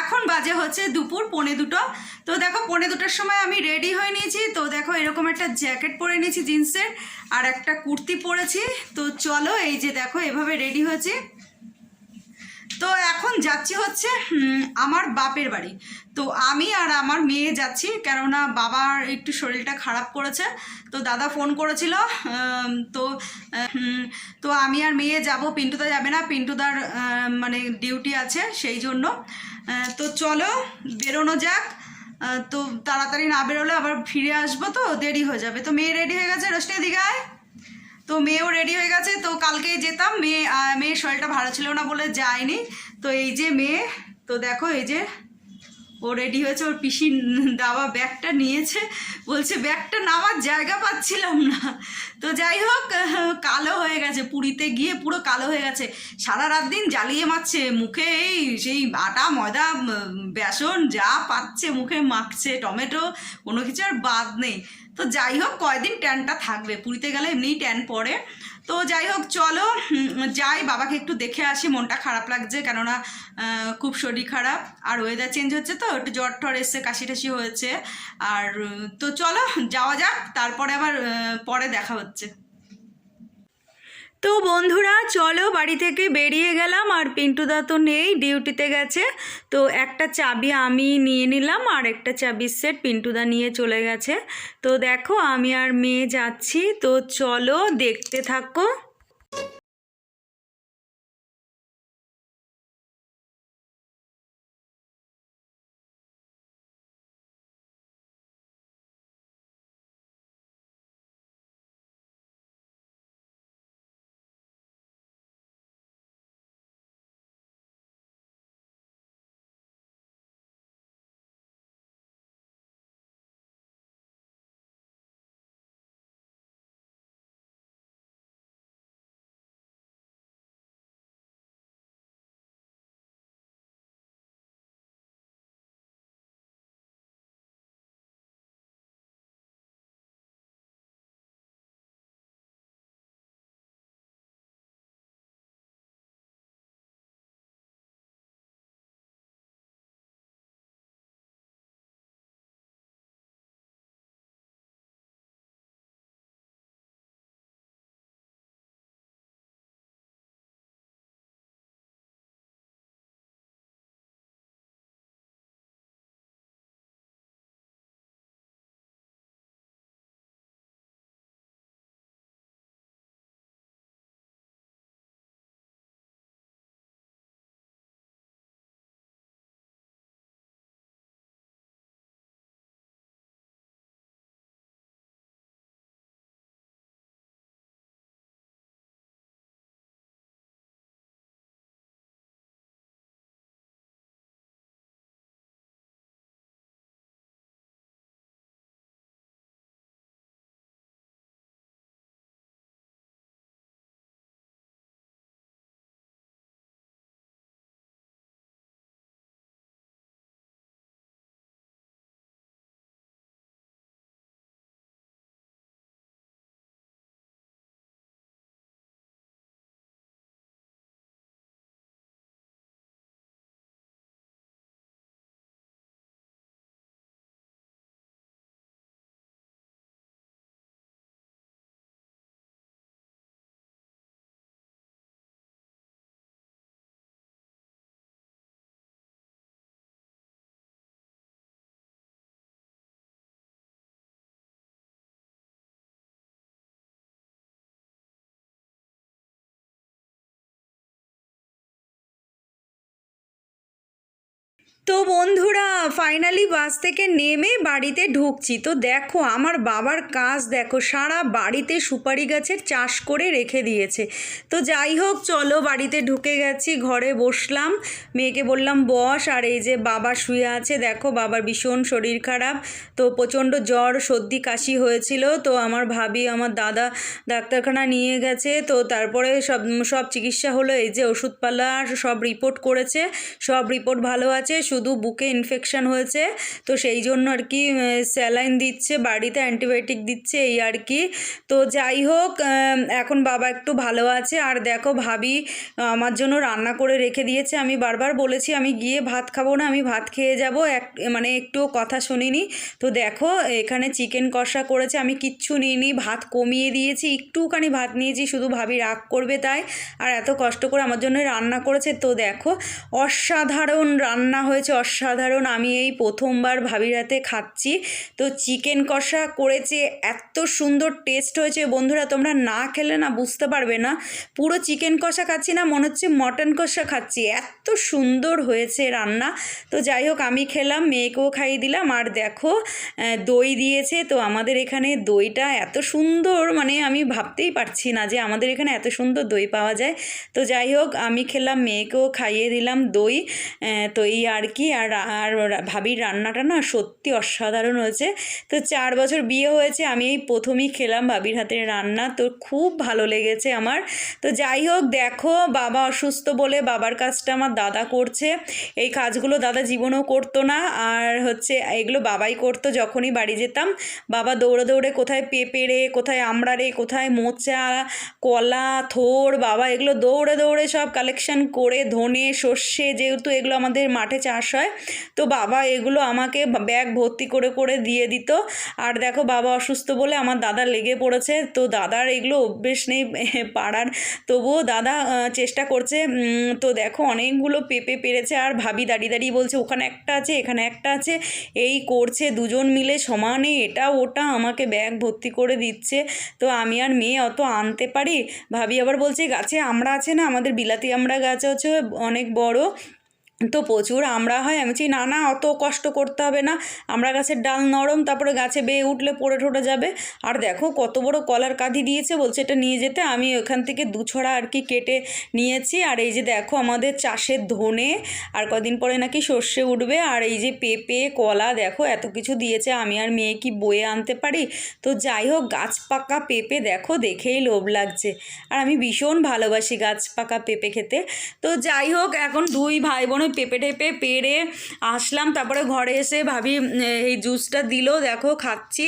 এখন বাজে হচ্ছে দুপুর, পৌনে দুটো। তো দেখো, পৌনে দুটোর সময় আমি রেডি হয়ে নিয়েছি। তো দেখো, এরকম একটা জ্যাকেট পরে নিয়েছি জিন্সের আর একটা কুর্তি পরেছি। তো চলো, এই যে দেখো, এভাবে রেডি হয়েছি। তো এখন যাচ্ছি হচ্ছে আমার বাপের বাড়ি। তো আমি আর আমার মেয়ে যাচ্ছি, কেননা বাবার একটু শরীরটা খারাপ করেছে। তো দাদা ফোন করেছিল তো তো আমি আর মেয়ে যাব, পিন্টুদা যাবে না, পিন্টুদার মানে ডিউটি আছে সেই জন্য। তো চলো, বেরোনো যাক। তো তাড়াতাড়ি না বেরোলে আবার ফিরে আসব তো, দেরি হয়ে যাবে। তো মেয়ে রেডি হয়ে গেছে, রোশনি দীঘায় তো মেয়েও রেডি হয়ে গেছে, তো কালকেই যেতাম। মেয়ে মেয়ের শরীরটা ভালো ছিল না বলে যায়নি। তো এই যে মেয়ে, তো দেখো এই যে ও রেডি হয়েছে, ওর পিসি দাবা ব্যাগটা নিয়েছে, বলছে ব্যাগটা নামার জায়গা পাচ্ছিলাম না। তো যাই হোক, কালো হয়ে গেছে, পুরীতে গিয়ে পুরো কালো হয়ে গেছে। সারা রাত দিন জ্বালিয়ে মারছে, মুখে এই, সেই আটা, ময়দা বেসন যা পাচ্ছে, মুখে মাখছে, টমেটো, কোনো কিছু আর বাদ নেই। তো যাই হোক, কয়দিন ট্যানটা থাকবে? পুরীতে গেলে এমনিই ট্যান পড়ে। তো যাই হোক, চলো যাই, বাবাকে একটু দেখে আসি, মনটা খারাপ লাগছে কেননা খুব শরীর খারাপ, আর ওয়েদার চেঞ্জ হচ্ছে তো, একটু জ্বর টর এসছে, কাশি টাশি হয়েছে, আর, তো চলো, যাওয়া যাক, তারপরে আবার পরে দেখা হচ্ছে। তো বন্ধুরা, চলো বাড়ি থেকে বেরিয়ে গেলাম আর পিন্টুদা তো নেই, ডিউটিতে গেছে। তো একটা চাবি আমি নিয়ে নিলাম আর একটা চাবির সেট পিন্টুদা নিয়ে চলে গেছে। তো দেখো, আমি আর মেয়ে যাচ্ছি। তো চলো দেখতে থাকো। তো বন্ধুরা ফাইনালি বাস থেকে নেমে বাড়িতে ঢুকছি। তো দেখো, আমার বাবার কাজ দেখো, সারা বাড়িতে সুপারি গাছের চাষ করে রেখে দিয়েছে। তো যাই হোক, চলো বাড়িতে ঢুকে গেছি, ঘরে বসলাম। মেয়েকে বললাম, বস, আর এই যে বাবা শুয়ে আছে, দেখো বাবার ভীষণ শরীর খারাপ। তো প্রচণ্ড জ্বর, সর্দি, কাশি হয়েছিল। তো আমার ভাবি, আমার দাদা ডাক্তারখানা নিয়ে গেছে। তো তারপরে সব সব চিকিৎসা হলো, এই যে ওষুধপালা, সব রিপোর্ট করেছে। সব রিপোর্ট ভালো আছে শুধু বুকে ইনফেকশান হয়েছে, তো সেই জন্য আর কি স্যালাইন দিচ্ছে, বাড়িতে অ্যান্টিবায়োটিক দিচ্ছে, এই আর কি। তো যাই হোক এখন বাবা একটু ভালো আছে, আর দেখো ভাবি আমার জন্য রান্না করে রেখে দিয়েছে। আমি বারবার বলেছি, আমি গিয়ে ভাত খাব না, আমি ভাত খেয়ে যাব। এক মানে একটুও কথা শুনিনি। তো দেখো, এখানে চিকেন কষা করেছে, আমি কিচ্ছু নিইনি, ভাত কমিয়ে দিয়েছি, একটুখানি ভাত নিয়েছি, শুধু ভাবি রাগ করবে তাই। আর এত কষ্ট করে আমার জন্য রান্না করেছে। তো দেখো, অসাধারণ রান্না হয়েছে অসাধারণ। আমি এই প্রথমবার ভাবির হাতে খাচ্ছি। তো চিকেন কষা করেছে, এত সুন্দর টেস্ট হয়েছে। বন্ধুরা, তোমরা না খেলে না বুঝতে পারবে না। পুরো চিকেন কষা খাচ্ছি না, মনে হচ্ছে মটন কষা খাচ্ছি। এত সুন্দর হয়েছে রান্না। তো যাই হোক, আমি খেলাম, মেয়েকেও খাইয়ে দিলাম। আর দেখো দই দিয়েছে। তো আমাদের এখানে দইটা এত সুন্দর মানে আমি ভাবতেই পারছি না যে আমাদের এখানে এত সুন্দর দই পাওয়া যায়। তো যাই হোক, আমি খেলাম, মেয়েকেও খাইয়ে দিলাম দই। তো এই আর কি? আর আর ভাবির রান্নাটা না সত্যি অসাধারণ হয়েছে। তো চার বছর বিয়ে হয়েছে, আমি এই প্রথমেই খেলাম ভাবির হাতের রান্না। তো খুব ভালো লেগেছে আমার। তো যাই হোক, দেখো, বাবা অসুস্থ বলে বাবার কাজটা আমার দাদা করছে। এই কাজগুলো দাদা জীবনেও করতো না। আর হচ্ছে, এগুলো বাবাই করতো যখনই বাড়ি যেতাম। বাবা দৌড়ে দৌড়ে কোথায় পেঁপে রে, কোথায় আমড়া রে, কোথায় মোচা, কলা, থোর, বাবা এগুলো দৌড়ে দৌড়ে সব কালেকশন করে ধনে, সর্ষে, যেহেতু এগুলো আমাদের মাঠে চাষ হয় তো বাবা এগুলো আমাকে ব্যাগ ভর্তি করে করে দিয়ে দিত। আর দেখো বাবা অসুস্থ বলে আমার দাদা লেগে পড়েছে। তো দাদার এগুলো অভ্যেস নেই পাড়ার। তবুও দাদা চেষ্টা করছে। তো দেখো অনেকগুলো পেঁপে পেরেছে। আর ভাবি দাঁড়িয়ে দাঁড়িয়ে বলছে, ওখানে একটা আছে, এখানে একটা আছে। এই করছে দুজন মিলে সমানে এটা, ওটা আমাকে ব্যাগ ভর্তি করে দিচ্ছে। তো আমি আর মেয়ে অত আনতে পারি। ভাবি আবার বলছে, গাছে আমরা আছে না, আমাদের বিলাতি আমরা গাছ আছে, অনেক বড়। তো প্রচুর আমরা হয়, আমি বলছি, না না, অত কষ্ট করতে হবে না। আমরা গাছের ডাল নরম, তারপরে গাছে বেয়ে উঠলে পড়ে ঠোটে যাবে। আর দেখো কত বড় কলার কাঁধি দিয়েছে, বলছে, এটা নিয়ে যেতে। আমি ওখান থেকে দু ছড়া আর কি কেটে নিয়েছি। আর এই যে দেখো আমাদের চাষের ধনে, আর কদিন পরে নাকি সর্ষে উঠবে। আর এই যে পেঁপে, কলা, দেখো এত কিছু দিয়েছে। আমি আর মেয়ে কি বয়ে আনতে পারি? তো যাই হোক, গাছ পাকা পেঁপে দেখো, দেখেই লোভ লাগছে। আর আমি ভীষণ ভালোবাসি গাছ পাকা পেঁপে খেতে। তো যাই হোক, এখন দুই ভাই বোন ওই পেঁপে টেপে পেরে আসলাম। তারপরে ঘরে এসে ভাবি এই জুসটা দিল, দেখো, খাচ্ছি।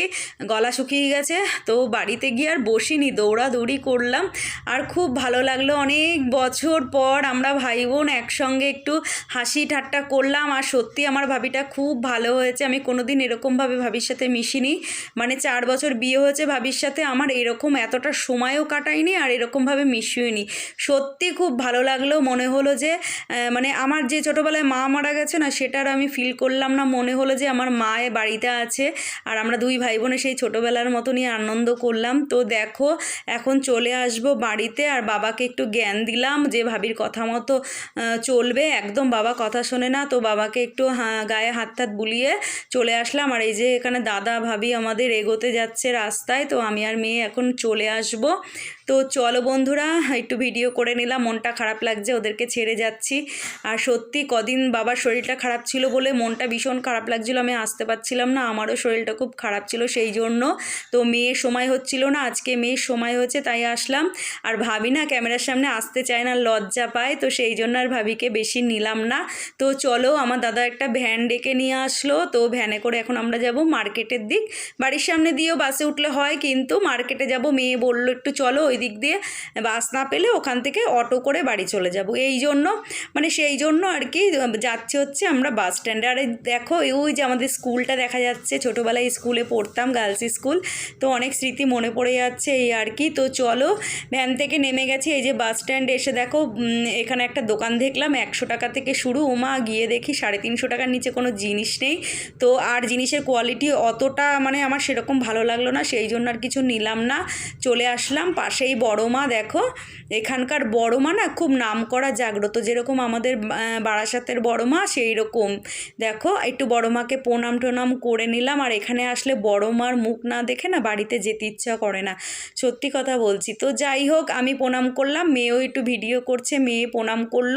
গলা শুকিয়ে গেছে। তো বাড়িতে গিয়ে আর বসিনি, দৌড়াদৌড়ি করলাম। আর খুব ভালো লাগল, অনেক বছর পর আমরা ভাই বোন একসঙ্গে একটু হাসি ঠাট্টা করলাম। আর সত্যি আমার ভাবিটা খুব ভালো হয়েছে। আমি কোনোদিন এরকমভাবে ভাবির সাথে মিশিনি। মানে চার বছর বিয়ে হয়েছে ভাবির সাথে, আমার এরকম এতটা সময়ও কাটাইনি আর এরকমভাবে মিশিয়েনি সত্যি খুব ভালো লাগল, মনে হলো যে মানে আমার যে ছোটোবেলায় মা মারা গেছে না সেটার আমি ফিল করলাম না। মনে হলো যে আমার মা এ বাড়িতে আছে। আর আমরা দুই ভাই বোনে সেই ছোটোবেলার মতনই আনন্দ করলাম। তো দেখো, এখন চলে আসব বাড়িতে। আর বাবাকে একটু জ্ঞান দিলাম যে ভাবির কথা মতো চলবে। একদম বাবা কথা শোনে না। তো বাবাকে একটু গায়ে হাত হাত বুলিয়ে চলে আসলাম। আর এই যে এখানে দাদা, ভাবি আমাদের এগোতে যাচ্ছে রাস্তায়। তো আমি আর মেয়ে এখন চলে আসব। তো চলো বন্ধুরা, একটু ভিডিও করে নিলাম, মনটা খারাপ লাগছে, ওদেরকে ছেড়ে যাচ্ছি। আর সত্যি কদিন বাবার শরীরটা খারাপ ছিল বলে মনটা ভীষণ খারাপ লাগছিল, আমি আসতে পারছিলাম না, আমারও শরীরটা খুব খারাপ ছিল সেই জন্য। তো মেয়ের সময় হচ্ছিল না, আজকে মেয়ের সময় হয়েছে, তাই আসলাম। আর ভাবি না ক্যামেরার সামনে আসতে চায় না, লজ্জা পায়, তো সেই জন্য আর ভাবিকে বেশি নিলাম না। তো চলো, আমার দাদা একটা ভ্যান ডেকে নিয়ে আসলো, তো ভ্যানে করে এখন আমরা যাব মার্কেটের দিক। বাড়ির সামনে দিয়েও বাসে উঠলে হয়, কিন্তু মার্কেটে যাব, মেয়ে বলল, একটু চলো, ওই দিক দিয়ে বাস না পেলে ওখান থেকে অটো করে বাড়ি চলে যাব। এই জন্য মানে সেই জন্য আর কি যাচ্ছে হচ্ছে আমরা বাস স্ট্যান্ডে। আর দেখো ওই যে আমাদের স্কুলটা দেখা যাচ্ছে, ছোটোবেলায় স্কুলে পড়তাম, গার্লস স্কুল। তো অনেক স্মৃতি মনে পড়ে যাচ্ছে এই আর কি। তো চলো, ভ্যান থেকে নেমে গেছি, এই যে বাস স্ট্যান্ডে এসে দেখো এখানে একটা দোকান দেখলাম, একশো টাকা থেকে শুরু। ওমা, গিয়ে দেখি সাড়ে তিনশো টাকার নিচে কোনো জিনিস নেই। তো আর জিনিসের কোয়ালিটি অতটা মানে আমার সেরকম ভালো লাগল না, সেই জন্য আর কিছু নিলাম না। চলে আসলাম পাশেই বড় মা দেখো, এখানকার বড় মা না খুব নাম করা জাগ্রত। যেরকম আমাদের বারাসাতের বড় মা সেই রকম দেখো, একটু বড় মাকে প্রণাম টোনাম করে নিলাম, আর এখানে আসলে বড় মার মুখ না দেখে না বাড়িতে যেতে ইচ্ছা করে না। সত্যি কথা বলছি। তো যাই হোক, আমি প্রণাম করলাম, মেয়েও একটু ভিডিও করছে, মেয়ে প্রণাম করল,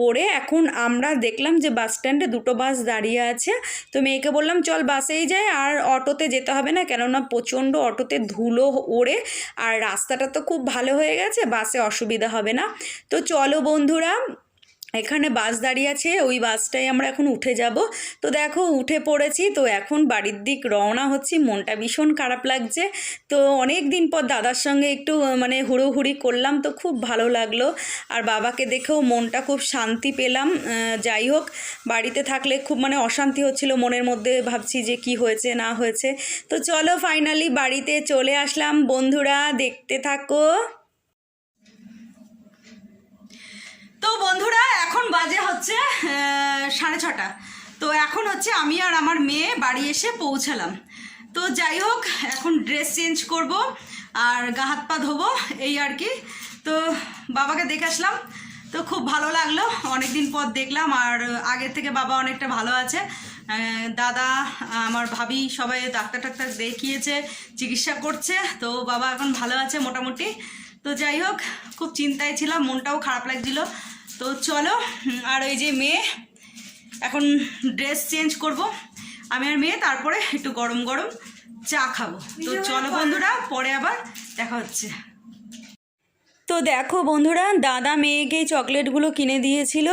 করে এখন আমরা দেখলাম যে বাস স্ট্যান্ডে দুটো বাস দাঁড়িয়ে আছে। তো মেয়েকে বললাম, চল বাসেই যাই, আর অটোতে যেতে হবে না, কেননা প্রচণ্ড অটোতে ধুলো ওড়ে, আর রাস্তাটা তো খুব ভালো হয়ে গেছে বাসে অসুবিধা হবে না। তো চলো বন্ধুরা এখানে বাস দাঁড়িয়ে আছে, ওই বাসটাই আমরা এখন উঠে যাব। তো দেখো, উঠে পড়েছি, তো এখন বাড়ির দিক রওনা হচ্ছি, মনটা ভীষণ খারাপ লাগছে। তো অনেক দিন পর দাদার সঙ্গে একটু মানে হুড়োহুড়ি করলাম, তো খুব ভালো লাগল। আর বাবাকে দেখেও মনটা খুব শান্তি পেলাম। যাই হোক, বাড়িতে থাকলে খুব মানে অশান্তি হচ্ছিল মনের মধ্যে, ভাবছি যে কি হয়েছে, না হয়েছে। তো চলো ফাইনালি বাড়িতে চলে আসলাম, বন্ধুরা, দেখতে থাকো। তো বন্ধুরা, এখন বাজে হচ্ছে সাড়ে ছটা। তো এখন হচ্ছে আমি আর আমার মেয়ে বাড়ি এসে পৌঁছালাম। তো যাই হোক, এখন ড্রেস চেঞ্জ করব আর গা হাত পা ধোবো, এই আর কি। তো বাবাকে দেখে আসলাম। তো খুব ভালো লাগল অনেক দিন পর দেখলাম আর আগের থেকে বাবা অনেকটা ভালো আছে। দাদা, আমার ভাবি সবাই ডাক্তার টাক্তার দেখিয়েছে, চিকিৎসা করছে, তো বাবা এখন ভালো আছে মোটামুটি। তো যাই হোক, খুব চিন্তায় ছিলাম, মনটাও খারাপ লাগছিল। তো চলো আর ওই যে মেয়ে এখন ড্রেস চেঞ্জ করব। আমি আর মেয়ে তারপরে একটু গরম গরম চা খাব। তো চলো বন্ধুরা পরে আবার দেখা হচ্ছে। তো দেখো বন্ধুরা, দাদা মেয়েকে চকলেটগুলো কিনে দিয়েছিল।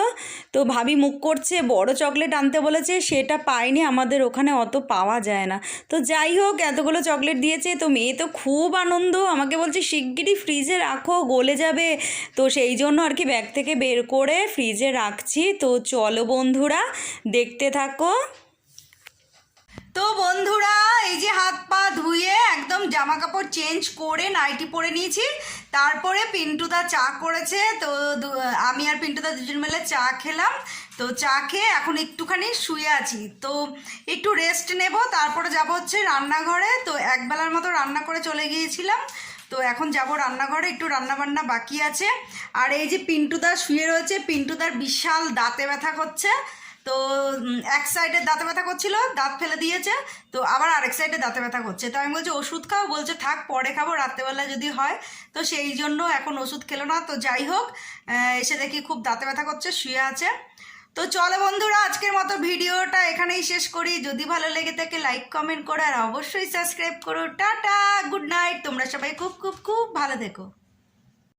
তো ভাবি মুখ করছে, বড় চকলেট আনতে বলেছে, সেটা পাইনি আমাদের ওখানে অত পাওয়া যায় না। তো যাই হোক, এতগুলো চকলেট দিয়েছে, তো মেয়ে তো খুব আনন্দ, আমাকে বলছে, শিগগিরই ফ্রিজে রাখো, গলে যাবে। তো সেই জন্য আর কি ব্যাগ থেকে বের করে ফ্রিজে রাখছি। তো চলো বন্ধুরা, দেখতে থাকো। তো বন্ধুরা, এই যে হাত পা ধুয়ে একদম জামা কাপড় চেঞ্জ করে নাইটি পরে নিয়েছি। তারপরে পিন্টুদা চা করেছে, তো আমি আর পিন্টুদা দুজন মিলে চা খেলাম। তো চা খেয়ে এখন একটুখানি শুয়ে আছি। তো একটু রেস্ট নেব, তারপরে যাব হচ্ছে রান্নাঘরে। তো একবেলার মতো রান্না করে চলে গিয়েছিলাম। তো এখন যাব রান্নাঘরে, একটু রান্না বান্না বাকি আছে। আর এই যে পিন্টুদা শুয়ে রয়েছে পিন্টুদার বিশাল দাঁতে ব্যথা করছে। তো এক সাইডে দাঁতে ব্যথা করছিল, দাঁত ফেলে দিয়েছে, তো আবার আরেক সাইডে দাঁতে ব্যথা করছে। তো আমি বলছি, ওষুধ খাও? বলছে, থাক, পরে খাব, রাত্রেবেলা যদি হয়। তো সেই জন্য এখন ওষুধ খেলো না। তো যাই হোক এসে দেখি খুব দাঁতে ব্যথা করছে, শুয়ে আছে। তো চলো বন্ধুরা, আজকের মতো ভিডিওটা এখানেই শেষ করি। যদি ভালো লেগে থাকে লাইক কমেন্ট করো, আর অবশ্যই সাবস্ক্রাইব করো। টাটা গুড নাইট তোমরা সবাই খুব খুব খুব ভালো থেকো।